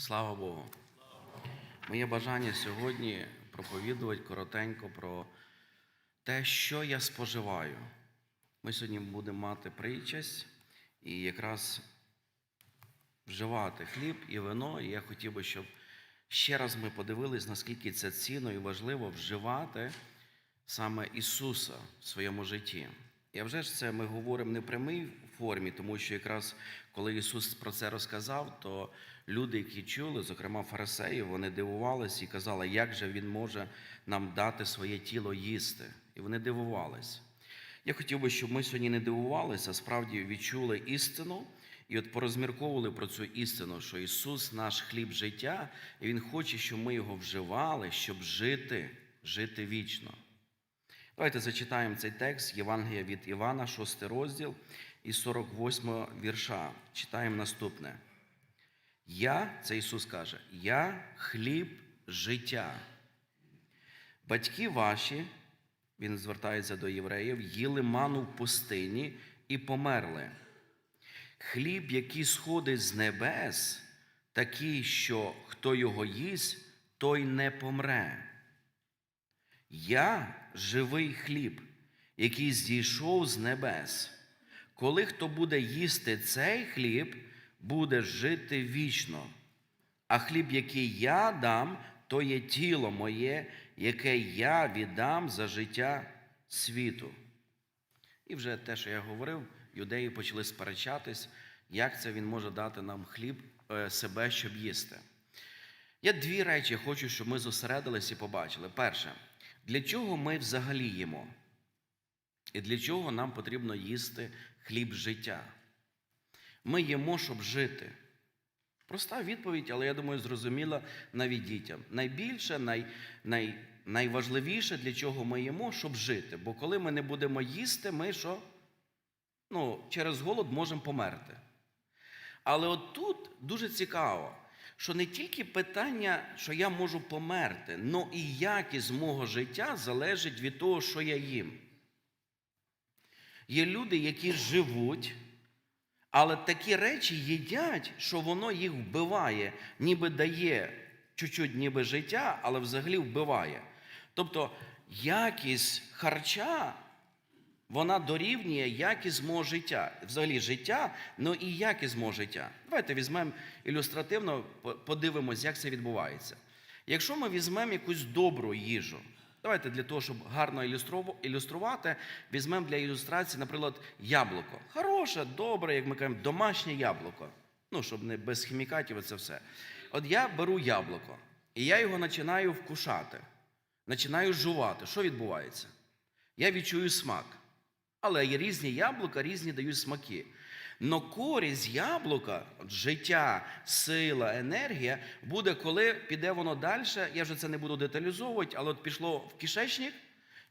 Слава Богу. Моє бажання сьогодні проповідувати коротенько про те, що я споживаю. Ми сьогодні будемо мати причасть і якраз вживати хліб і вино. І я хотів би, щоб ще раз ми подивились, наскільки це цінно і важливо вживати саме Ісуса в своєму житті. І вже ж це ми говоримо не в прямій формі, тому що якраз коли Ісус про це розказав, то люди, які чули, зокрема фарисеї, вони дивувалися і казали, як же Він може нам дати своє тіло їсти. І вони дивувались. Я хотів би, щоб ми сьогодні не дивувалися, а справді відчули істину і от порозмірковували про цю істину, що Ісус наш хліб життя, і Він хоче, щоб ми його вживали, щоб жити, жити вічно. Давайте зачитаємо цей текст Євангелія від Івана, 6 розділ і 48 вірша. Читаємо наступне. Я, це Ісус каже, я хліб життя. Батьки ваші, він звертається до євреїв, їли ману в пустині і померли. Хліб, який сходить з небес, такий, що хто його їсть, той не помре. Я живий хліб, який зійшов з небес. Коли хто буде їсти цей хліб, буде жити вічно. А хліб, який я дам, то є тіло моє, яке я віддам за життя світу. І вже те, що я говорив, юдеї почали сперечатись, як це він може дати нам хліб е, себе, щоб їсти. Є дві речі, хочу, щоб ми зосередились і побачили. Перше, для чого ми взагалі їмо? І для чого нам потрібно їсти хліб життя? Ми їмо, щоб жити. Проста відповідь, але я думаю, зрозуміла навіть дітям. Найбільше, най, най, найважливіше, для чого ми їмо, щоб жити. Бо коли ми не будемо їсти, ми що? Ну, через голод можемо померти. Але от тут дуже цікаво, що не тільки питання, що я можу померти, але і якість мого життя залежить від того, що я їм. Є люди, які живуть, але такі речі їдять, що воно їх вбиває, ніби дає чуть-чуть ніби життя, але взагалі вбиває. Тобто якість харча, вона дорівнює якість мого життя. Взагалі життя, ну і якість мого життя. Давайте візьмемо ілюстративно, подивимось, як це відбувається. Якщо ми візьмемо якусь добру їжу, давайте для того, щоб гарно ілюструвати, візьмемо для ілюстрації, наприклад, яблуко. Хороше, добре, як ми кажемо, домашнє яблуко. Ну, щоб не без хімікатів, це все. От я беру яблуко, і я його починаю вкушати, починаю жувати. Що відбувається? Я відчую смак. Але є різні яблука, різні дають смаки. Но користь яблука, життя, сила, енергія буде, коли піде воно далі. Я вже це не буду деталізовувати, але от пішло в кишечник,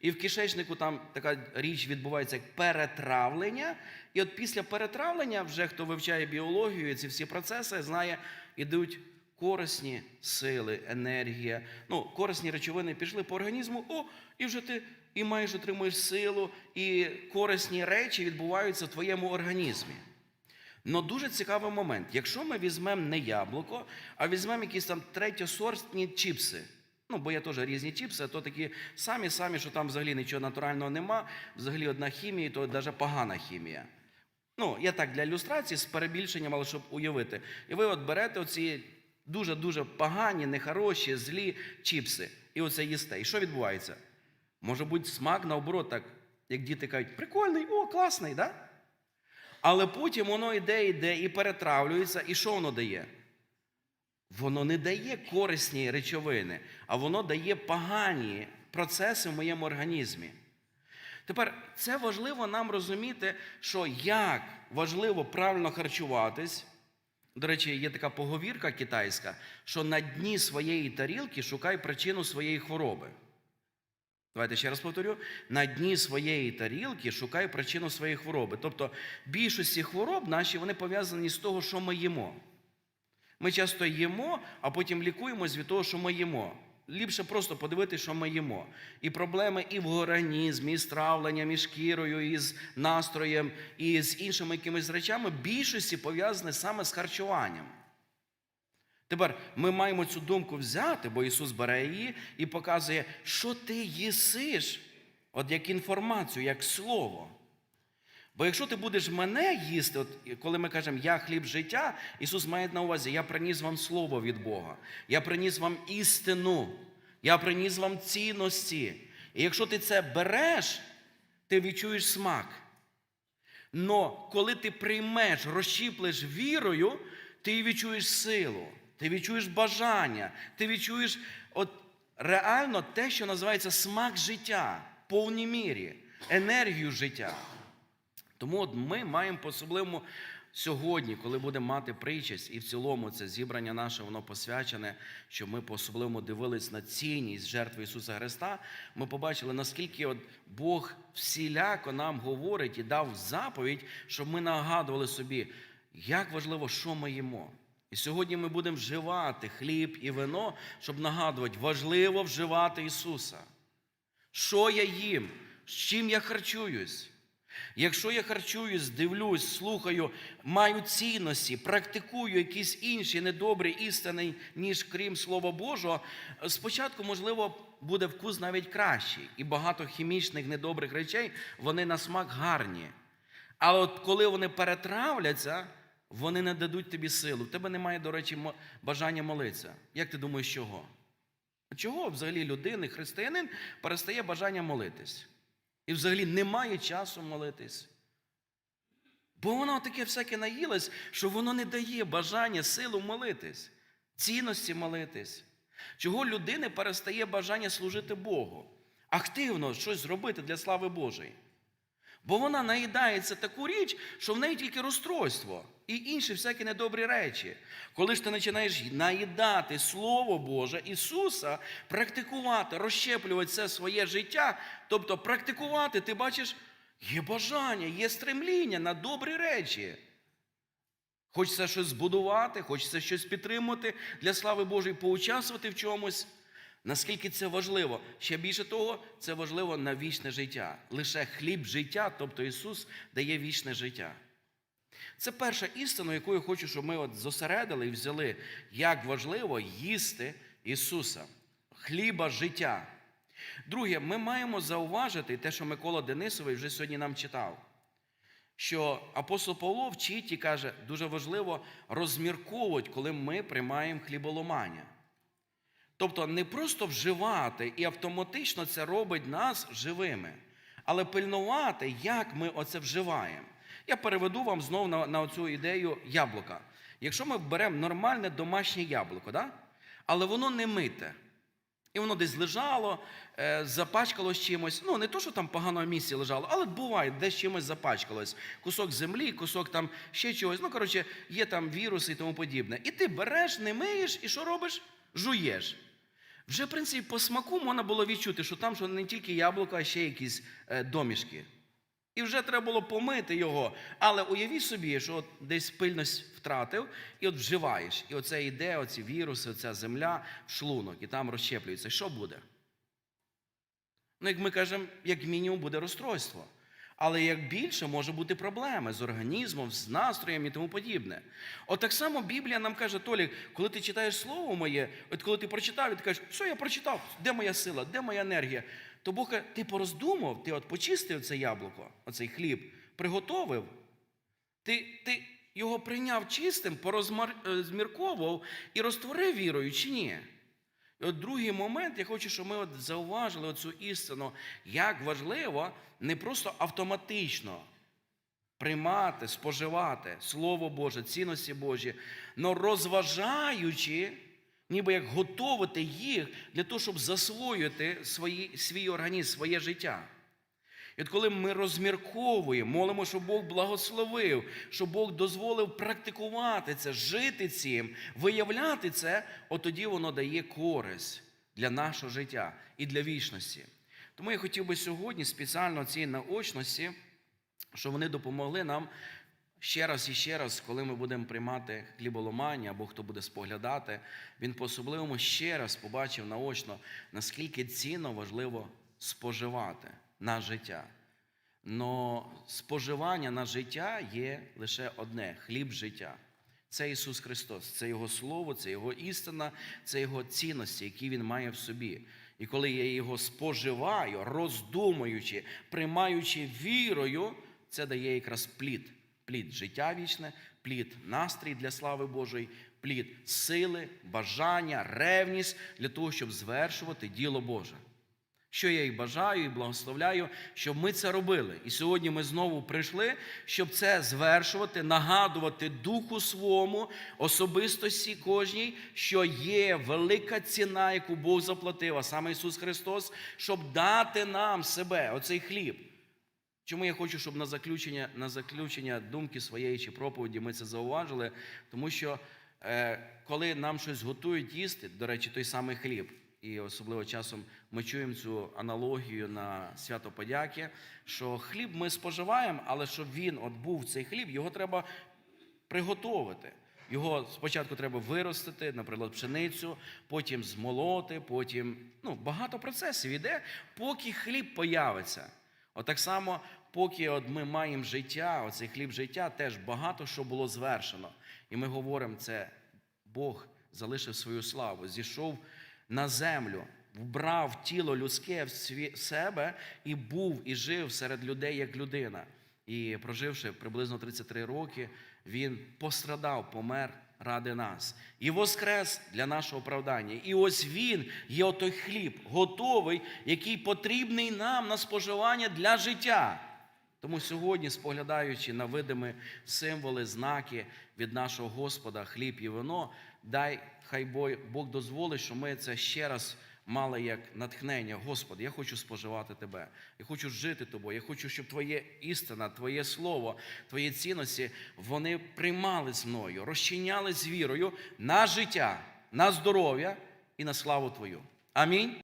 і в кишечнику там така річ відбувається як перетравлення. І от після перетравлення, вже хто вивчає біологію, ці всі процеси, знає, ідуть корисні сили, енергія. Ну, корисні речовини пішли по організму, о, і вже ти і маєш отримуєш силу, і корисні речі відбуваються в твоєму організмі. Но дуже цікавий момент. Якщо ми візьмемо не яблуко, а візьмемо якісь там третьосортні чіпси. Ну, бо є теж різні чіпси, а то такі самі-самі, що там взагалі нічого натурального нема, взагалі одна хімія, то навіть погана хімія. Ну, я так для ілюстрації з перебільшенням, але щоб уявити. І ви от берете оці дуже-дуже погані, нехороші, злі чіпси, і оце їсте. І що відбувається? Може бути смак, наоборот, так, як діти кажуть, прикольний, о, класний, да? Але потім воно йде, йде і перетравлюється, і що воно дає? Воно не дає корисні речовини, а воно дає погані процеси в моєму організмі. Тепер це важливо нам розуміти, що як важливо правильно харчуватись. До речі, є така поговірка китайська, що на дні своєї тарілки шукай причину своєї хвороби. Давайте ще раз повторю: на дні своєї тарілки шукай причину своєї хвороби. Тобто більшості хвороб наші вони пов'язані з того, що ми їмо. Ми часто їмо, а потім лікуємось від того, що ми їмо. Ліпше просто подивитися, що ми їмо. І проблеми і в організмі, і з травленням, і шкірою, і з настроєм, і з іншими якимись речами більшості пов'язані саме з харчуванням. Тепер ми маємо цю думку взяти, бо Ісус бере її і показує, що ти їсиш, от як інформацію, як слово. Бо якщо ти будеш мене їсти, от коли ми кажемо я хліб життя, Ісус має на увазі, я приніс вам слово від Бога, я приніс вам істину, я приніс вам цінності. І якщо ти це береш, ти відчуєш смак. Но коли ти приймеш, розщіплеш вірою, ти відчуєш силу, ти відчуєш бажання, ти відчуєш от реально те, що називається смак життя в повній мірі, енергію життя. Тому от ми маємо по-особливому сьогодні, коли будемо мати причасть, і в цілому це зібрання наше, воно посвячене, що ми по-особливому дивились на цінність жертви Ісуса Христа, ми побачили, наскільки от Бог всіляко нам говорить і дав заповідь, щоб ми нагадували собі, як важливо, що ми їмо. І сьогодні ми будемо вживати хліб і вино, щоб нагадувати, важливо вживати Ісуса. Що я їм, з чим я харчуюсь. Якщо я харчуюсь, дивлюсь, слухаю, маю цінності, практикую якісь інші недобрі істини, ніж крім Слова Божого, спочатку, можливо, буде вкус навіть кращий. І багато хімічних недобрих речей, вони на смак гарні. Але от коли вони перетравляться, вони не дадуть тобі силу. В тебе немає, до речі, бажання молитися. Як ти думаєш, чого? Чого взагалі людини, християнин перестає бажання молитись? І взагалі немає часу молитись. Бо воно таке всяке наїлось, що воно не дає бажання, силу молитись, цінності молитись. Чого людини перестає бажання служити Богу, активно щось зробити для слави Божої. Бо вона наїдається таку річ, що в неї тільки розстройство і інші всякі недобрі речі. Коли ж ти починаєш наїдати Слово Боже Ісуса, практикувати, розщеплювати це своє життя, тобто практикувати, ти бачиш, є бажання, є стремління на добрі речі. Хочеться щось збудувати, хочеться щось підтримати для слави Божої, поучаствувати в чомусь. Наскільки це важливо? Ще більше того, це важливо на вічне життя. Лише хліб життя, тобто Ісус дає вічне життя. Це перша істина, яку я хочу, щоб ми от зосередили і взяли, як важливо їсти Ісуса, хліба життя. Друге, ми маємо зауважити те, що Микола Денисовий вже сьогодні нам читав, що апостол Павло вчить і каже, дуже важливо розмірковувати, коли ми приймаємо хліболомання. Тобто не просто вживати і автоматично це робить нас живими, але пильнувати, як ми оце вживаємо. Я переведу вам знову на, на цю ідею яблука. Якщо ми беремо нормальне домашнє яблуко, да? але воно не мите, і воно десь лежало, е, запачкалось чимось. Ну, не то, що там погано місці лежало, але буває, десь чимось запачкалось. Кусок землі, кусок там ще чогось. Ну, коротше, є там віруси і тому подібне. І ти береш, не миєш, і що робиш? Жуєш. Вже, в принципі, по смаку можна було відчути, що там що не тільки яблуко, а ще якісь е, домішки. І вже треба було помити його. Але уявіть собі, що от десь пильність втратив, і от вживаєш. І оце йде, оці віруси, оця земля шлунок, і там розщеплюється. Що буде? Ну, як ми кажемо, як мінімум буде розстройство. Але як більше може бути проблеми з організмом, з настроєм і тому подібне. От так само Біблія нам каже, Толік, коли ти читаєш слово моє, от коли ти прочитав, і ти кажеш, що я прочитав, де моя сила, де моя енергія? То Бог каже, ти пороздумав, ти от почистив це яблуко, оцей хліб, приготовив, ти, ти його прийняв чистим, порозмірковував і розтворив вірою чи ні? І от другий момент, я хочу, щоб ми от зауважили цю істину, як важливо не просто автоматично приймати, споживати Слово Боже, цінності Божі, але розважаючи, ніби як готувати їх для того, щоб засвоїти свої, свій організм, своє життя. І от коли ми розмірковуємо, молимо, щоб Бог благословив, щоб Бог дозволив практикувати це, жити цим, виявляти це, от тоді воно дає користь для нашого життя і для вічності. Тому я хотів би сьогодні спеціально цій наочності, щоб вони допомогли нам ще раз і ще раз, коли ми будемо приймати хліболомання або хто буде споглядати, він по-особливому ще раз побачив наочно, наскільки цінно важливо споживати на життя. Но споживання на життя є лише одне хліб життя. Це Ісус Христос, це Його Слово, це Його істина, це Його цінності, які Він має в собі. І коли я його споживаю, роздумуючи, приймаючи вірою, це дає якраз плід. Плід життя вічне, плід настрій для слави Божої, плід сили, бажання, ревність для того, щоб звершувати діло Боже. Що я і бажаю, і благословляю, щоб ми це робили. І сьогодні ми знову прийшли, щоб це звершувати, нагадувати духу своєму, особистості кожній, що є велика ціна, яку Бог заплатив, а саме Ісус Христос, щоб дати нам себе, оцей хліб. Чому я хочу, щоб на заключення, на заключення думки своєї чи проповіді ми це зауважили? Тому що е, коли нам щось готують їсти, до речі, той самий хліб, і особливо часом ми чуємо цю аналогію на свято подяки, що хліб ми споживаємо, але щоб він от був цей хліб, його треба приготувати. Його спочатку треба виростити, наприклад, пшеницю, потім змолоти, потім ну, багато процесів іде, поки хліб появиться. Отак само, поки от ми маємо життя, оцей хліб життя, теж багато що було звершено. І ми говоримо, це Бог залишив свою славу, зійшов на землю, вбрав тіло людське в себе і був і жив серед людей як людина. І проживши приблизно 33 роки, він пострадав, помер ради нас і воскрес для нашого оправдання. І ось він є отой хліб, готовий, який потрібний нам на споживання для життя. Тому сьогодні, споглядаючи на видимі символи, знаки від нашого Господа, хліб і вино, дай хай Бо- Бог дозволить, що ми це ще раз мали як натхнення. Господи, я хочу споживати Тебе, я хочу жити Тобою, я хочу, щоб Твоє істина, Твоє Слово, Твої цінності, вони приймались мною, розчинялись вірою на життя, на здоров'я і на славу Твою. Амінь.